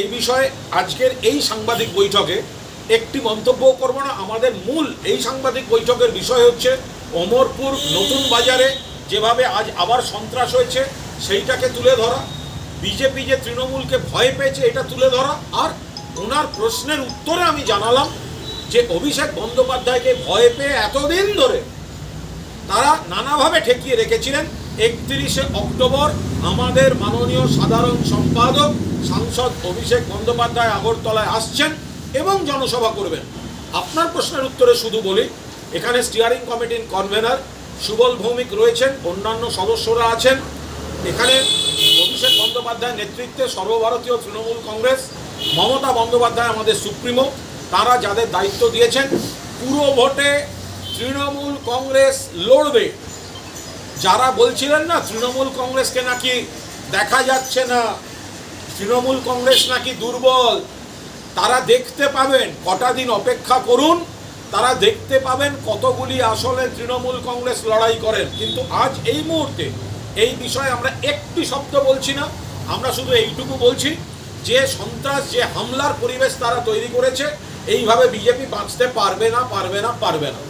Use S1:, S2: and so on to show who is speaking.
S1: এই বিষয়ে আজকের এই সাংবাদিক বৈঠকে একটি মন্তব্য করব না। আমাদের মূল এই সাংবাদিক বৈঠকের বিষয় হচ্ছে অমরপুর নতুন বাজারে যেভাবে আজ আবার সন্ত্রাস হয়েছে, সেইটাকে তুলে ধরা। বিজেপি যে তৃণমূলকে ভয় পেয়েছে, এটা তুলে ধরা। আর ওনার প্রশ্নের উত্তরে আমি জানালাম যে অভিষেক বন্দ্যোপাধ্যায়কে ভয় পেয়ে এতদিন ধরে তারা নানাভাবে ঠেকিয়ে রেখেছিলেন। একত্রিশে অক্টোবর আমাদের মাননীয় সাধারণ সম্পাদক, সাংসদ অভিষেক বন্দ্যোপাধ্যায় আগরতলায় আসছেন এবং জনসভা করবেন। আপনার প্রশ্নের উত্তরে শুধু বলি, এখানে স্টিয়ারিং কমিটির কনভেনার সুবল ভৌমিক রয়েছেন, অন্যান্য সদস্যরা আছেন। এখানে অভিষেক বন্দ্যোপাধ্যায়ের নেতৃত্বে সর্বভারতীয় তৃণমূল কংগ্রেস, মমতা বন্দ্যোপাধ্যায় আমাদের সুপ্রিমো, তারা যাদের দায়িত্ব দিয়েছেন, পুরো ভোটে কংগ্রেস লড়বে। যারা বলছিলেন না, তৃণমূল কংগ্রেসকে নাকি দেখা যাচ্ছে না, তৃণমূল কংগ্রেস নাকি দুর্বল, তারা দেখতে পাবেন, কটা দিন অপেক্ষা করুন, তারা দেখতে পাবেন কতগুলি আসলে তৃণমূল কংগ্রেস লড়াই করেন। কিন্তু আজ এই মুহূর্তে এই বিষয়ে আমরা একটি শব্দ বলছি না, আমরা শুধু এইটুকু বলছি, যে সন্ত্রাস, যে হামলার পরিবেশ তারা তৈরি করেছে, এইভাবে বিজেপি বাঁচতে পারবে না পারবে না পারবে না।